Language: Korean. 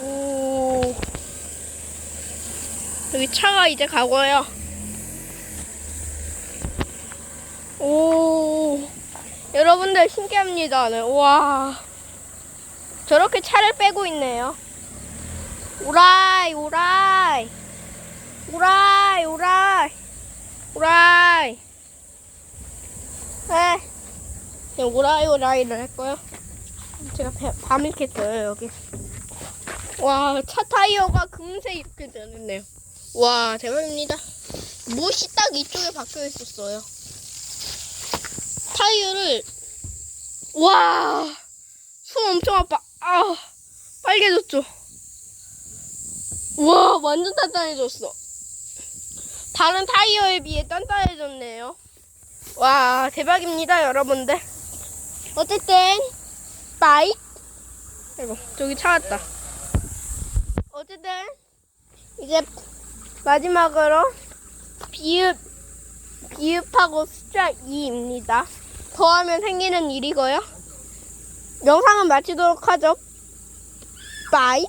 오. 여기 차가 이제 가고요. 오. 여러분들 신기합니다. 네. 와. 저렇게 차를 빼고 있네요. 오라이, 오라이. 오라이, 오라이. 오라이. 네. 오라이, 오라이를 할 거요. 제가 배- 밤을 캤어요, 여기. 와, 차 타이어가 금세 이렇게 되는데요. 와, 대박입니다. 못이 딱 이쪽에 박혀 있었어요. 타이어를, 와, 손 엄청 아파. 아, 빨개졌죠? 와, 완전 단단해졌어. 다른 타이어에 비해 단단해졌네요. 와, 대박입니다, 여러분들. 어쨌든, 빠이. 아이고, 저기 찾았다. 어쨌든, 이제 마지막으로 비읍, 비읍하고 숫자 2입니다. 더하면 생기는 일이고요. 영상은 마치도록 하죠. 빠이.